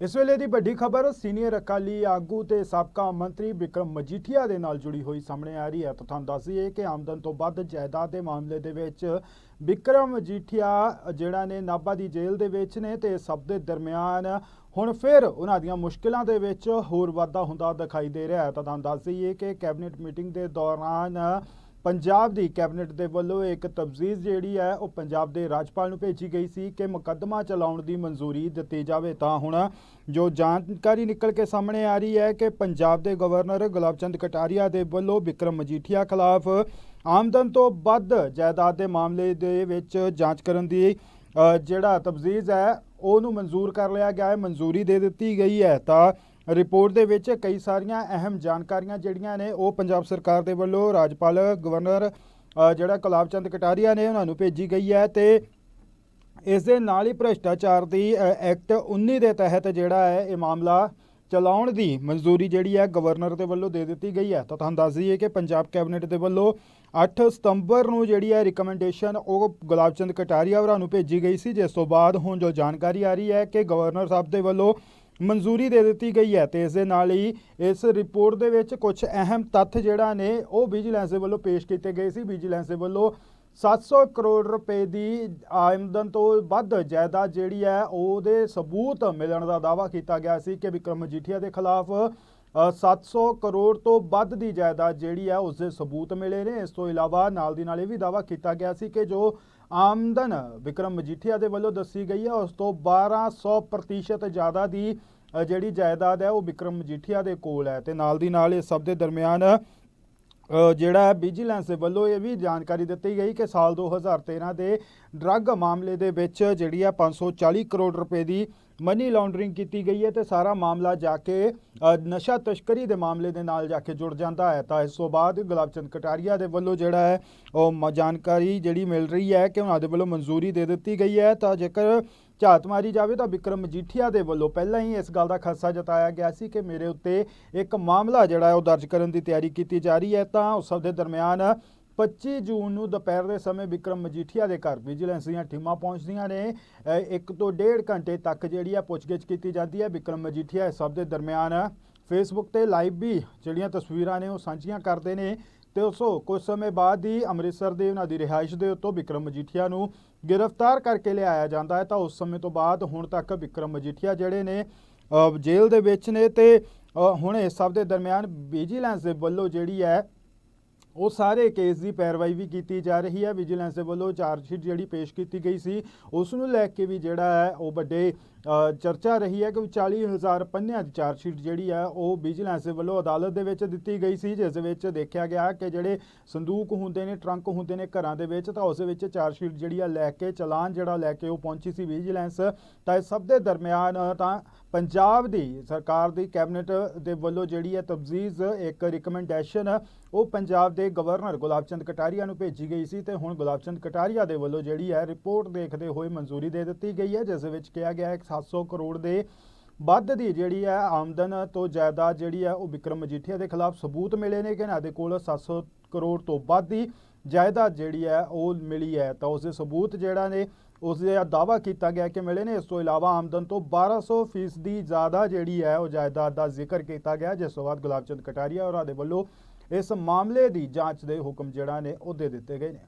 ਇਸ ਵੇਲੇ ਦੀ ਵੱਡੀ ਖਬਰ ਸੀਨੀਅਰ ਅਕਾਲੀ ਆਗੂ ਤੇ ਸਾਬਕਾ ਮੰਤਰੀ ਵਿਕਰਮ ਮਜੀਠੀਆ ਦੇ ਨਾਲ ਜੁੜੀ ਹੋਈ ਸਾਹਮਣੇ ਆ ਰਹੀ ਹੈ। ਤਾਂ ਤੁਹਾਨੂੰ ਦੱਸ ਦਈਏ ਕਿ ਆਮਦਨ ਤੋਂ ਵੱਧ ਜਾਇਦਾਦ ਦੇ ਮਾਮਲੇ ਦੇ ਵਿੱਚ ਵਿਕਰਮ ਮਜੀਠੀਆ ਜਿਹੜਾ ਨੇ ਨਾਭਾ ਦੀ ਜੇਲ੍ਹ ਦੇ ਵਿੱਚ ਨੇ ਤੇ ਸਭ ਦੇ ਦਰਮਿਆਨ ਹੁਣ ਫਿਰ ਉਹਨਾਂ ਦੀਆਂ ਮੁਸ਼ਕਿਲਾਂ ਦੇ ਵਿੱਚ ਹੋਰ ਵਾਧਾ ਹੁੰਦਾ ਦਿਖਾਈ ਦੇ ਰਿਹਾ ਹੈ। ਤਾਂ ਤੁਹਾਨੂੰ ਦੱਸ ਦਈਏ ਕਿ ਕੈਬਨਿਟ ਮੀਟਿੰਗ ਦੇ ਦੌਰਾਨ ਪੰਜਾਬ ਦੀ ਕੈਬਨਿਟ ਦੇ ਵੱਲੋਂ ਇੱਕ ਤਬਜ਼ੀਜ਼ ਜਿਹੜੀ ਹੈ, ਉਹ ਪੰਜਾਬ ਦੇ ਰਾਜਪਾਲ ਨੂੰ ਭੇਜੀ ਗਈ ਸੀ ਕਿ ਮੁਕੱਦਮਾ ਚਲਾਉਣ ਦੀ ਮਨਜ਼ੂਰੀ ਦਿੱਤੀ ਜਾਵੇ। ਤਾਂ ਹੁਣ ਜੋ ਜਾਣਕਾਰੀ ਨਿਕਲ ਕੇ ਸਾਹਮਣੇ ਆ ਰਹੀ ਹੈ ਕਿ ਪੰਜਾਬ ਦੇ ਗਵਰਨਰ ਗੁਲਾਬ ਚੰਦ ਕਟਾਰੀਆ ਦੇ ਵੱਲੋਂ ਵਿਕਰਮ ਮਜੀਠੀਆ ਖਿਲਾਫ ਆਮਦਨ ਤੋਂ ਵੱਧ ਜਾਇਦਾਦ ਦੇ ਮਾਮਲੇ ਦੇ ਵਿੱਚ ਜਾਂਚ ਕਰਨ ਦੀ ਜਿਹੜਾ ਤਬਜ਼ੀਜ਼ ਹੈ, ਉਹਨੂੰ ਮਨਜ਼ੂਰ ਕਰ ਲਿਆ ਗਿਆ ਹੈ, ਮਨਜ਼ੂਰੀ ਦੇ ਦਿੱਤੀ ਗਈ ਹੈ। ਤਾਂ ਰਿਪੋਰਟ ਦੇ ਵਿੱਚ ਕਈ ਸਾਰੀਆਂ ਅਹਿਮ ਜਾਣਕਾਰੀਆਂ ਜਿਹੜੀਆਂ ਨੇ ਉਹ ਪੰਜਾਬ ਸਰਕਾਰ ਦੇ ਵੱਲੋਂ ਰਾਜਪਾਲ ਗਵਰਨਰ ਜਿਹੜਾ ਜਿਹੜਾ ਗੁਲਾਬਚੰਦ ਕਟਾਰੀਆ ਨੇ ਉਹਨਾਂ ਨੂੰ ਭੇਜੀ ਗਈ ਹੈ ਤੇ ਇਸ ਦੇ ਨਾਲ ਹੀ ਭ੍ਰਿਸ਼ਟਾਚਾਰ ਦੀ ਐਕਟ 19 ਦੇ ਤਹਿਤ ਜਿਹੜਾ ਹੈ ਇਹ ਮਾਮਲਾ ਚਲਾਉਣ ਦੀ ਮਨਜ਼ੂਰੀ ਜਿਹੜੀ ਹੈ ਗਵਰਨਰ ਦੇ ਵੱਲੋਂ ਦੇ ਦਿੱਤੀ ਗਈ ਹੈ। ਤਾਂ ਤੁਹਾਨੂੰ ਦੱਸ ਦਈਏ ਕਿ ਪੰਜਾਬ ਕੈਬਨਿਟ ਦੇ ਵੱਲੋਂ 8 ਸਤੰਬਰ ਨੂੰ ਜਿਹੜੀ ਹੈ ਰਿਕਮੈਂਡੇਸ਼ਨ ਉਹ ਗੁਲਾਬ ਚੰਦ ਕਟਾਰੀਆ ਹੋਰਾਂ ਨੂੰ ਭੇਜੀ ਗਈ ਸੀ। ਜਿਸ ਤੋਂ ਬਾਅਦ ਹੁਣ ਜੋ ਜਾਣਕਾਰੀ ਆ ਰਹੀ ਹੈ ਕਿ ਗਵਰਨਰ ਸਾਹਿਬ ਦੇ ਵੱਲੋਂ ਮਨਜ਼ੂਰੀ ਦੇ ਦਿੱਤੀ ਗਈ ਹੈ ਤੇ ਇਸ ਦੇ ਨਾਲ ਹੀ ਇਸ ਰਿਪੋਰਟ ਦੇ ਵਿੱਚ ਕੁਝ ਅਹਿਮ ਤੱਥ ਜਿਹੜਾ ਨੇ ਉਹ ਵਿਜੀਲੈਂਸ ਦੇ ਵੱਲੋਂ ਪੇਸ਼ ਕੀਤੇ ਗਏ ਸੀ। ਵਿਜੀਲੈਂਸ ਦੇ ਵੱਲੋਂ 700 ਕਰੋੜ ਰੁਪਏ ਦੀ ਆਮਦਨ ਤੋਂ ਵੱਧ ਜਾਇਦਾਦ ਜਿਹੜੀ ਹੈ ਉਹਦੇ ਸਬੂਤ ਮਿਲਣ ਦਾ ਦਾਅਵਾ ਕੀਤਾ ਗਿਆ ਸੀ ਕਿ ਵਿਕਰਮ ਮਜੀਠੀਆ ਦੇ ਖਿਲਾਫ ਅ, 700 ਕਰੋੜ ਤੋਂ ਵੱਧ ਦੀ ਜਾਇਦਾਦ ਜਿਹੜੀ ਹੈ ਉਸ ਦੇ ਸਬੂਤ ਮਿਲੇ ਨੇ। ਇਸ ਤੋਂ ਇਲਾਵਾ ਨਾਲ ਦੀ ਨਾਲ ਇਹ ਵੀ ਦਾਅਵਾ ਕੀਤਾ ਗਿਆ ਸੀ ਕਿ ਜੋ ਆਮਦਨ ਵਿਕਰਮ ਮਜੀਠੀਆ ਦੇ ਵੱਲੋਂ ਦੱਸੀ ਗਈ ਹੈ। ਉਸ ਤੋਂ 1200% ਜ਼ਿਆਦਾ ਦੀ ਜਿਹੜੀ ਜਾਇਦਾਦ ਹੈ, ਉਹ ਵਿਕਰਮ ਮਜੀਠੀਆ ਦੇ ਕੋਲ ਹੈ ਤੇ ਨਾਲ ਦੀ ਨਾਲ ਇਸ ਸਭ ਦੇ ਦਰਮਿਆਨ ਜਿਹੜਾ ਹੈ ਵਿਜੀਲੈਂਸ ਦੇ ਵੱਲੋਂ ਇਹ ਵੀ ਜਾਣਕਾਰੀ ਦਿੱਤੀ ਗਈ ਕਿ ਸਾਲ 2013 ਦੇ ਡਰੱਗ ਮਾਮਲੇ ਦੇ ਵਿੱਚ ਜਿਹੜੀ ਹੈ 540 ਕਰੋੜ ਰੁਪਏ ਦੀ ਮਨੀ ਲਾਂਡਰਿੰਗ ਕੀਤੀ ਗਈ ਹੈ ਤੇ ਸਾਰਾ ਮਾਮਲਾ ਜਾ ਕੇ ਨਸ਼ਾ ਤਸਕਰੀ ਦੇ ਮਾਮਲੇ ਦੇ ਨਾਲ ਜਾ ਕੇ ਜੁੜ ਜਾਂਦਾ ਹੈ। ਤਾਂ ਇਸ ਤੋਂ ਬਾਅਦ ਗੁਲਾਬਚੰਦ ਕਟਾਰੀਆ ਦੇ ਵੱਲੋਂ ਜਿਹੜਾ ਹੈ ਉਹ ਮ- ਜਾਣਕਾਰੀ ਜਿਹੜੀ ਮਿਲ ਰਹੀ ਹੈ ਕਿ ਉਹਨਾਂ ਦੇ ਵੱਲੋਂ ਮਨਜ਼ੂਰੀ ਦੇ ਦਿੱਤੀ ਗਈ ਹੈ। ਤਾਂ ਜੇਕਰ ਝਾਤ ਮਾਰੀ ਜਾਵੇ ਤਾਂ ਵਿਕਰਮ ਮਜੀਠੀਆ ਦੇ ਵੱਲੋਂ ਪਹਿਲਾਂ ਹੀ ਇਸ ਗੱਲ ਦਾ ਖਦਸ਼ਾ ਜਤਾਇਆ ਗਿਆ ਸੀ ਕਿ ਮੇਰੇ ਉੱਤੇ ਇੱਕ ਮਾਮਲਾ ਜਿਹੜਾ ਉਹ ਦਰਜ ਕਰਨ ਦੀ ਤਿਆਰੀ ਕੀਤੀ ਜਾ ਰਹੀ ਹੈ। ਤਾਂ ਉਸ ਸਭ ਦੇ ਦਰਮਿਆਨ 25 ਜੂਨ ਨੂੰ ਦੁਪਹਿਰ ਦੇ ਸਮੇਂ ਵਿਕਰਮ ਮਜੀਠੀਆ ਦੇ ਘਰ ਵਿਜੀਲੈਂਸ ਦੀਆਂ ਟੀਮਾਂ ਪਹੁੰਚਦੀਆਂ ਨੇ। ਇੱਕ ਤੋਂ ਡੇਢ ਘੰਟੇ ਤੱਕ ਜਿਹੜੀ ਹੈ ਪੁੱਛਗਿੱਛ ਕੀਤੀ ਜਾਂਦੀ ਹੈ। ਵਿਕਰਮ ਮਜੀਠੀਆ ਇਸ ਸਭ ਦੇ ਦਰਮਿਆਨ ਫੇਸਬੁੱਕ ਤੇ ਲਾਈਵ ਵੀ ਜਿਹੜੀਆਂ ਤਸਵੀਰਾਂ ਨੇ ਉਹ ਸਾਂਝੀਆਂ ਕਰਦੇ ਨੇ। ਤੇ ਉਸੋ ਕੁਝ ਸਮੇਂ ਬਾਅਦ ਹੀ ਅੰਮ੍ਰਿਤਸਰ ਦੇ ਉਹਨਾਂ ਦੀ ਰਿਹਾਇਸ਼ ਦੇ ਉੱਤੋਂ ਵਿਕਰਮ ਮਜੀਠੀਆ ਨੂੰ ਗ੍ਰਿਫਤਾਰ ਕਰਕੇ ਲਿਆਇਆ ਜਾਂਦਾ ਹੈ। ਤਾਂ ਉਸ ਸਮੇਂ ਤੋਂ ਬਾਅਦ ਹੁਣ ਤੱਕ ਵਿਕਰਮ ਮਜੀਠੀਆ ਜਿਹੜੇ ਨੇ ਜੇਲ੍ਹ ਦੇ ਵਿੱਚ ਨੇ ਤੇ ਹੁਣ ਇਸ ਸਭ ਦੇ ਦਰਮਿਆਨ ਵਿਜੀਲੈਂਸ ਦੇ ਵੱਲੋਂ ਜਿਹੜੀ ਹੈ ਉਹ ਸਾਰੇ ਕੇਸ ਦੀ ਪੈਰਵਾਈ ਵੀ ਕੀਤੀ ਜਾ ਰਹੀ ਹੈ। ਵਿਜੀਲੈਂਸ ਦੇ ਵੱਲੋਂ ਚਾਰਜ ਸ਼ੀਟ ਜਿਹੜੀ ਪੇਸ਼ ਕੀਤੀ ਗਈ ਸੀ, ਉਸ ਨੂੰ ਲੈ ਕੇ ਵੀ ਜਿਹੜਾ ਹੈ, ਉਹ ਵੱਡੇ ਚਰਚਾ ਰਹੀ ਹੈ ਕਿ 40000 ਪੰਨਿਆਂ ਦੀ ਚਾਰਜ ਸ਼ੀਟ ਜਿਹੜੀ ਹੈ, ਉਹ ਵਿਜੀਲੈਂਸ ਦੇ ਵੱਲੋਂ ਅਦਾਲਤ ਦੇ ਵਿੱਚ ਦਿੱਤੀ ਗਈ ਸੀ। ਜਿਸ ਦੇ ਵਿੱਚ ਦੇਖਿਆ ਗਿਆ ਕਿ ਜਿਹੜੇ ਸੰਦੂਕ ਹੁੰਦੇ ਨੇ, ਟਰੰਕ ਹੁੰਦੇ ਨੇ ਘਰਾਂ ਦੇ ਵਿੱਚ, ਤਾਂ ਉਸ ਦੇ ਵਿੱਚ ਚਾਰਜ ਸ਼ੀਟ ਜਿਹੜੀ ਆ ਲੈ ਕੇ, ਚਲਾਨ ਜਿਹੜਾ ਲੈ ਕੇ ਉਹ ਪਹੁੰਚੀ ਸੀ ਵਿਜੀਲੈਂਸ। ਤਾਂ ਇਹ ਸਭ ਦੇ ਦਰਮਿਆਨ, ਤਾਂ ਪੰਜਾਬ ਦੀ ਸਰਕਾਰ ਦੀ ਕੈਬਨਿਟ ਦੇ ਵੱਲੋਂ ਜਿਹੜੀ ਹੈ ਤਬਜ਼ੀਜ਼, ਇੱਕ ਰਿਕਮੈਂਡੇਸ਼ਨ ਉਹ ਪੰਜਾਬ ਦੇ ਗਵਰਨਰ ਗੁਲਾਬ ਚੰਦ ਕਟਾਰੀਆ ਨੂੰ ਭੇਜੀ ਗਈ ਸੀ ਤੇ ਹੁਣ ਗੁਲਾਬ ਚੰਦ ਕਟਾਰੀਆ ਦੇ ਵੱਲੋਂ ਜਿਹੜੀ ਹੈ ਰਿਪੋਰਟ ਦੇਖਦੇ ਹੋਏ ਮਨਜ਼ੂਰੀ ਦੇ ਦਿੱਤੀ ਗਈ ਹੈ, ਜਿਸ ਵਿੱਚ ਕਿਹਾ ਗਿਆ ਹੈ ਕਿ 700 ਕਰੋੜ ਦੇ ਵੱਧ ਦੀ ਜਿਹੜੀ ਹੈ ਆਮਦਨ ਤੋਂ ਜਾਇਦਾਦ ਜਿਹੜੀ ਹੈ ਉਹ ਵਿਕਰਮ ਮਜੀਠੀਆ ਦੇ ਖਿਲਾਫ ਸਬੂਤ ਮਿਲੇ ਨੇ ਕਿ ਇਹਨਾਂ ਦੇ ਕੋਲ 700 ਕਰੋੜ ਤੋਂ ਵੱਧ ਦੀ ਜਾਇਦਾਦ ਜਿਹੜੀ ਹੈ ਉਹ ਮਿਲੀ ਹੈ। ਤਾਂ ਉਸ ਦੇ ਸਬੂਤ ਜਿਹੜਾ ਨੇ, ਉਸ ਦੇ ਦਾਵਾ ਕੀਤਾ ਗਿਆ ਕਿ ਮਿਲੇ ਨੇ। ਇਸ ਤੋਂ ਇਲਾਵਾ ਆਮਦਨ ਤੋਂ 1200 ਫੀਸਦੀ ਜ਼ਿਆਦਾ ਜਿਹੜੀ ਹੈ ਉਹ ਜਾਇਦਾਦ ਦਾ ਜ਼ਿਕਰ ਕੀਤਾ ਗਿਆ, ਜਿਸ ਤੋਂ ਬਾਅਦ ਗੁਲਾਬ ਚੰਦ ਕਟਾਰੀਆ ਹੋਰਾਂ ਦੇ ਵੱਲੋਂ ਇਸ ਮਾਮਲੇ ਦੀ ਜਾਂਚ ਦੇ ਹੁਕਮ ਜਿਹੜਾ ਨੇ ਉਹ ਦੇ ਦਿੱਤੇ ਗਏ ਨੇ।